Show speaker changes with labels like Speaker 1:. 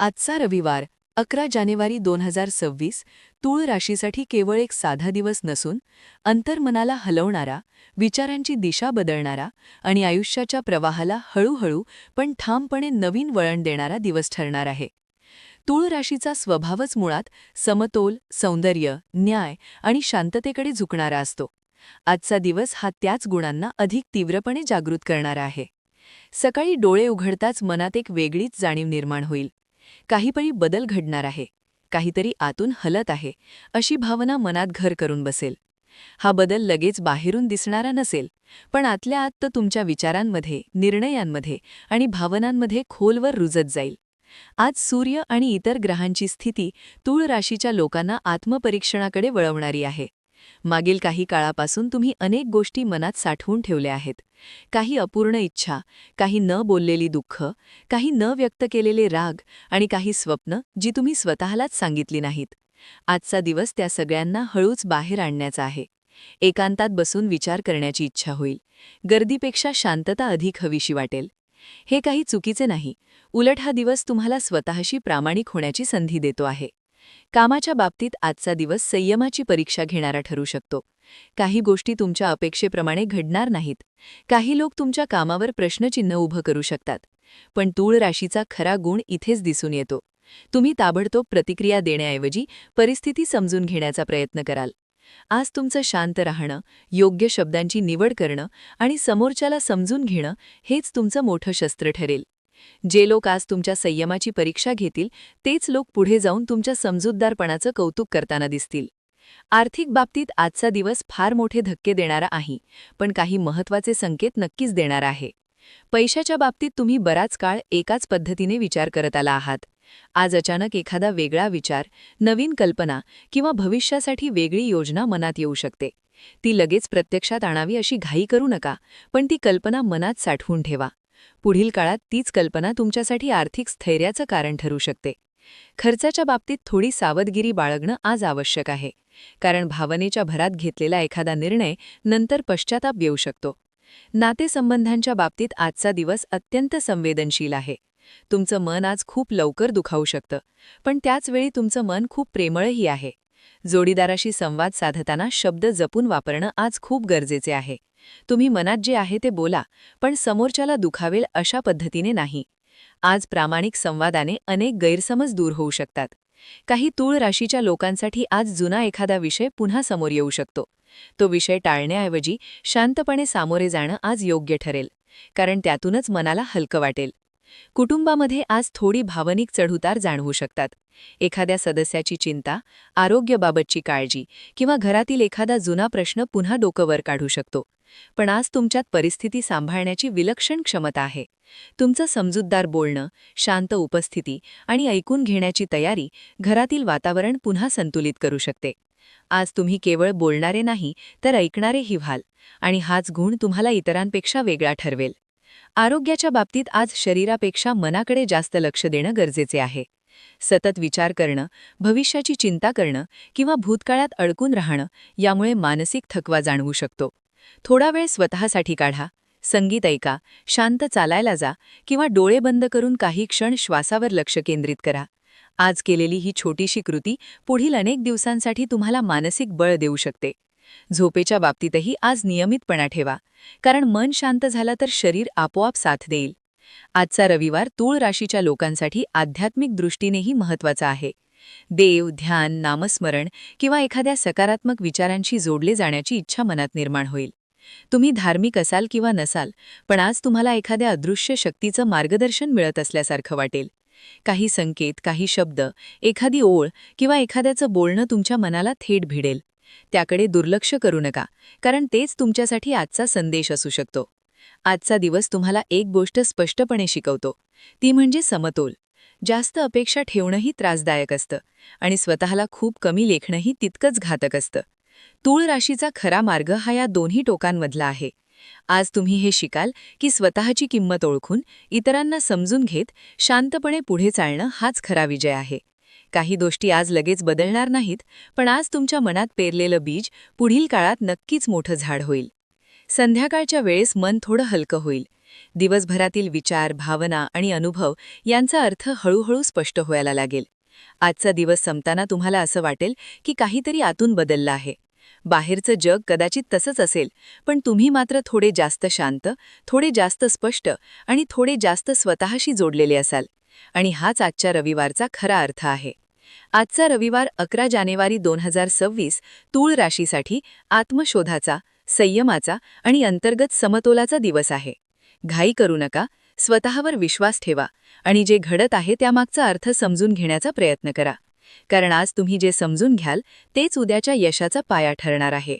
Speaker 1: आजचा रविवार अकरा जानेवारी दोन हजार सव्वीस तूळ राशीसाठी केवळ एक साधा दिवस नसून अंतर्मनाला हलवणारा विचारांची दिशा बदलणारा आणि आयुष्याच्या प्रवाहाला हळूहळू पण ठामपणे नवीन वळण देणारा दिवस ठरणार आहे. तूळ राशीचा स्वभावच मुळात समतोल सौंदर्य न्याय आणि शांततेकडे झुकणारा असतो. आजचा दिवस हा त्याच गुणांना अधिक तीव्रपणे जागृत करणारा आहे. सकाळी डोळे उघडताच मनात एक वेगळीच जाणीव निर्माण होईल. काहीपरी बदल घडणार आहे. काहीतरी आतून हलत आहे अशी भावना मनात घर करून बसेल. हा बदल लगेच बाहेरून दिसणारा नसेल पण आतल्या आत तर तुमच्या विचारांमध्ये निर्णयांमध्ये आणि भावनांमध्ये खोलवर रुजत जाईल. आज सूर्य आणि इतर ग्रहांची स्थिती तूळ राशीच्या लोकांना आत्मपरीक्षणाकडे वळवणारी आहे. मागील काही काळापासून तुम्ही अनेक गोष्टी मनात साठवून ठेवल्या आहेत. काही अपूर्ण इच्छा काही न बोललेली दुःख काही न व्यक्त केलेले राग आणि काही स्वप्न जी तुम्ही स्वतःलाच सांगितली नाहीत. आजचा दिवस त्या सगळ्यांना हळूच बाहेर आणण्याचा आहे. एकांतात बसून विचार करण्याची इच्छा होईल. गर्दीपेक्षा शांतता अधिक हवीशी वाटेल. हे काही चुकीचे नाही. उलट हा दिवस तुम्हाला स्वतःशी प्रामाणिक होण्याची संधी देतो आहे. कामाच्या बाबतीत आजचा दिवस संयमाची परीक्षा घेणारा ठरू शकतो. काही गोष्टी तुमच्या अपेक्षेप्रमाणे घडणार नाहीत. काही लोक तुमच्या कामावर प्रश्नचिन्ह उभं करू शकतात. पण तूळ राशीचा खरा गुण इथेच दिसून येतो. तुम्ही ताबडतोब प्रतिक्रिया देण्याऐवजी परिस्थिती समजून घेण्याचा प्रयत्न कराल. आज तुमचं शांत राहणं योग्य शब्दांची निवड करणं आणि समोरच्याला समजून घेणं हेच तुमचं मोठं शस्त्र ठरेल. जे लोक आज तुमच्या संयमाची परीक्षा घेतील तेच लोक पुढे जाऊन तुमच्या समजूतदारपणाचं कौतुक करताना दिसतील. आर्थिक बाबतीत आजचा दिवस फार मोठे धक्के देणारा आहे पण काही महत्त्वाचे संकेत नक्कीच देणार आहे. पैशाच्या बाबतीत तुम्ही बराच काळ एकाच पद्धतीने विचार करत आला आहात. आज अचानक एखादा वेगळा विचार नवीन कल्पना किंवा भविष्यासाठी वेगळी योजना मनात येऊ शकते. ती लगेच प्रत्यक्षात आणावी अशी घाई करू नका पण ती कल्पना मनात साठवून ठेवा. पुढील काळात तीच कल्पना तुमच्यासाठी आर्थिक स्थैर्याचं कारण ठरू शकते. खर्चाच्या बाबतीत थोडी सावधगिरी बाळगणं आज आवश्यक आहे. कारण भावनेच्या भरात घेतलेला एखादा निर्णय नंतर पश्चाताप येऊ शकतो. नातेसंबंधांच्या बाबतीत आजचा दिवस अत्यंत संवेदनशील आहे. तुमचं मन आज खूप लवकर दुखावू शकतं. पण त्याचवेळी तुमचं मन खूप प्रेमळही आहे. जोडीदाराशी संवाद साधताना शब्द जपून वापरणं आज खूप गरजेचे आहे. तुम्ही मनात जे आहे ते बोला पण समोरच्याला दुखावेल अशा पद्धतीने नाही. आज प्रामाणिक संवादाने अनेक गैरसमज दूर होऊ शकतात. काही तूळ राशीच्या लोकांसाठी आज जुना एखादा विषय पुन्हा समोर येऊ शकतो. तो विषय टाळण्याऐवजी शांतपणे सामोरे जाणं आज योग्य ठरेल कारण त्यातूनच मनाला हलकं वाटेल. कुटुंबामध्ये आज थोडी भावनिक चढउतार जाणवू शकतात. एखाद्या सदस्याची चिंता आरोग्याबाबतची काळजी किंवा घरातील एखादा जुना प्रश्न पुन्हा डोकंवर काढू शकतो. पण आज तुमच्यात परिस्थिती सांभाळण्याची विलक्षण क्षमता आहे. तुमचं समजूतदार बोलणं शांत उपस्थिती आणि ऐकून घेण्याची तयारी घरातील वातावरण पुन्हा संतुलित करू शकते. आज तुम्ही केवळ बोलणारे नाही तर ऐकणारेही व्हाल आणि हाच गुण तुम्हाला इतरांपेक्षा वेगळा ठरवेल. आरोग्याच्या बाबतीत आज शरीरापेक्षा मनाकडे जास्त लक्ष देणं गरजेचे आहे. सतत विचार करणं भविष्याची चिंता करणं किंवा भूतकाळात अडकून राहणं यामुळे मानसिक थकवा जाणवू शकतो. थोडा वेळ स्वतःसाठी काढा संगीत ऐका शांत चालायला जा किंवा डोळे बंद करून काही क्षण श्वासावर लक्ष केंद्रित करा. आज केलेली ही छोटीशी कृती पुढील अनेक दिवसांसाठी तुम्हाला मानसिक बळ देऊ शकते. झोपेच्या बाबतीतही आज नियमितपणा ठेवा कारण मन शांत झालं तर शरीर आपोआप साथ देईल. आजचा रविवार तूळ राशीच्या लोकांसाठी आध्यात्मिक दृष्टीनेही महत्त्वाचा आहे. देव ध्यान नामस्मरण किंवा एखाद्या सकारात्मक विचारांशी जोडले जाण्याची इच्छा मनात निर्माण होईल. तुम्ही धार्मिक असाल किंवा नसाल पण आज तुम्हाला एखाद्या अदृश्य शक्तीचं मार्गदर्शन मिळत असल्यासारखं वाटेल. काही संकेत काही शब्द एखादी ओळ किंवा एखाद्याचं बोलणं तुमच्या मनाला थेट भिडेल. त्याकडे दुर्लक्ष करू नका कारण तेच तुमच्यासाठी आजचा संदेश असू शकतो. आजचा दिवस तुम्हाला एक गोष्ट स्पष्टपणे शिकवतो. ती म्हणजे समतोल. जास्त अपेक्षा ठेवणंही त्रासदायक असतं आणि स्वतःला खूप कमी लेखणंही तितकंच घातक असतं. तूळ राशीचा खरा मार्ग हा या दोन्ही टोकांमधला आहे. आज तुम्ही हे शिकाल की स्वतःची किंमत ओळखून इतरांना समजून घेत शांतपणे पुढे चालणं हाच खरा विजय आहे. काही गोष्टी आज लगेच बदलणार नाहीत पण आज तुमच्या मनात पेरलेलं बीज पुढील काळात नक्कीच मोठं झाड होईल. संध्याकाळच्या वेळेस मन थोडं हलकं होईल. दिवसभरातील विचार भावना आणि अनुभव यांचा अर्थ हळूहळू स्पष्ट व्हायला लागेल. आजचा दिवस संपताना तुम्हाला असं वाटेल की काहीतरी आतून बदललं आहे. बाहेरचं जग कदाचित तसंच असेल पण तुम्ही मात्र थोडे जास्त शांत थोडे जास्त स्पष्ट आणि थोडे जास्त स्वतःशी जोडलेले असाल. आणि हाच आजच्या रविवारचा खरा अर्थ आहे. आजचा रविवार अकरा जानेवारी दोन हजार सव्वीस तूळ राशीसाठी आत्मशोधाचा संयमाचा आणि अंतर्गत समतोलाचा दिवस आहे. घाई करू नका स्वतःवर विश्वास ठेवा आणि जे घडत आहे त्यामागचा अर्थ समजून घेण्याचा प्रयत्न करा. कारण आज तुम्ही जे समजून घ्याल तेच उद्याच्या यशाचा पाया ठरणार आहे.